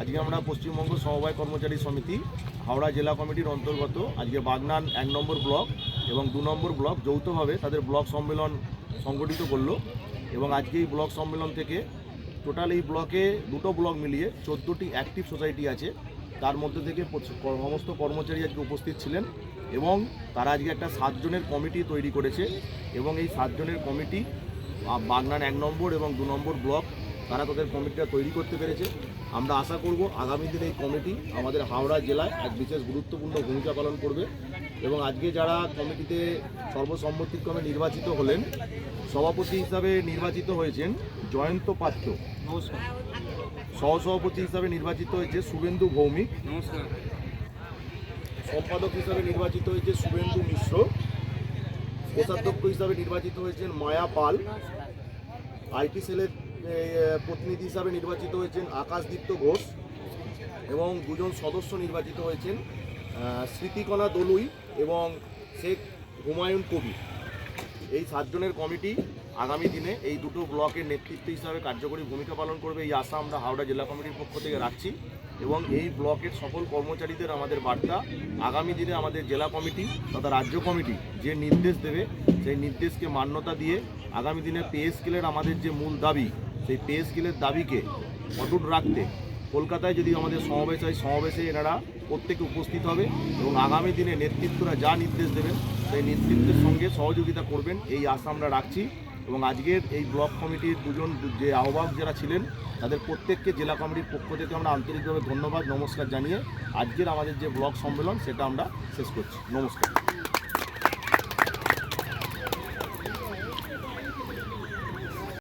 আজকে আমরা পশ্চিমবঙ্গ সমবায় কর্মচারী সমিতি, হাওড়া জেলা কমিটির অন্তর্গত আজকে বাগনান এক নম্বর ব্লক এবং দু নম্বর ব্লক যৌথভাবে তাদের ব্লক সম্মেলন সংগঠিত করল এবং আজকে এই ব্লক সম্মেলন থেকে টোটাল এই ব্লকে দুটো ব্লক মিলিয়ে চোদ্দোটি অ্যাক্টিভ সোসাইটি আছে। তার মধ্যে থেকে সমস্ত কর্মচারী আজকে উপস্থিত ছিলেন এবং তারা আজকে একটা সাতজনের কমিটি তৈরি করেছে এবং এই সাতজনের কমিটি বাগনান এক নম্বর এবং দু নম্বর ব্লক তারা তাদের কমিটিটা তৈরি করতে পেরেছে। আমরা আশা করব আগামী দিনে এই কমিটি আমাদের হাওড়া জেলায় এক বিশেষ গুরুত্বপূর্ণ ভূমিকা পালন করবে এবং আজকে যারা কমিটিতে সর্বসম্মতিক্রমে নির্বাচিত হলেন সভাপতি হিসাবে নির্বাচিত হয়েছেন জয়ন্ত পাত্র। নমস্কার। সহসভাপতি হিসাবে নির্বাচিত হয়েছে শুভেন্দু ভৌমিক। নমস্কার। সম্পাদক হিসাবে নির্বাচিত হয়েছে শুভেন্দু মিশ্র। কোষাধ্যক্ষ হিসাবে নির্বাচিত হয়েছেন মায়া পাল। আইটি সেলের প্রতিনিধি হিসাবে নির্বাচিত হয়েছেন আকাশদীপ্ত ঘোষ এবং দুজন সদস্য নির্বাচিত হয়েছেন স্মৃতিকণা দলুই এবং শেখ হুমায়ুন কবি এই সাতজনের কমিটি আগামী দিনে এই দুটো ব্লকের নেতৃত্ব হিসাবে কার্যকরী ভূমিকা পালন করবে, এই আশা আমরা হাওড়া জেলা কমিটির পক্ষ থেকে রাখছি এবং এই ব্লকের সকল কর্মচারীদের আমাদের বার্তা আগামী দিনে আমাদের জেলা কমিটি তথা রাজ্য কমিটি যে নির্দেশ দেবে, সেই নির্দেশকে মান্যতা দিয়ে আগামী দিনে পে স্কেলের আমাদের যে মূল দাবি সেই পে স্কেলের দাবিকে অটুট রাখতে কলকাতায় যদি আমাদের সমাবেশ হয়, সমাবেশে এনারা প্রত্যেকে উপস্থিত হবে এবং আগামী দিনে নেতৃত্বরা যা নির্দেশ দেবেন, সেই নেতৃত্বের সঙ্গে সহযোগিতা করবেন, এই আশা আমরা রাখছি। এবং আজকের এই ব্লক কমিটির দুজন যে আহ্বায়ক যারা ছিলেন, তাদের প্রত্যেককে জেলা কমিটির পক্ষ থেকে আমরা আন্তরিকভাবে ধন্যবাদ, নমস্কার জানিয়ে আজকের আমাদের যে ব্লক সম্মেলন, সেটা আমরা শেষ করছি। নমস্কার।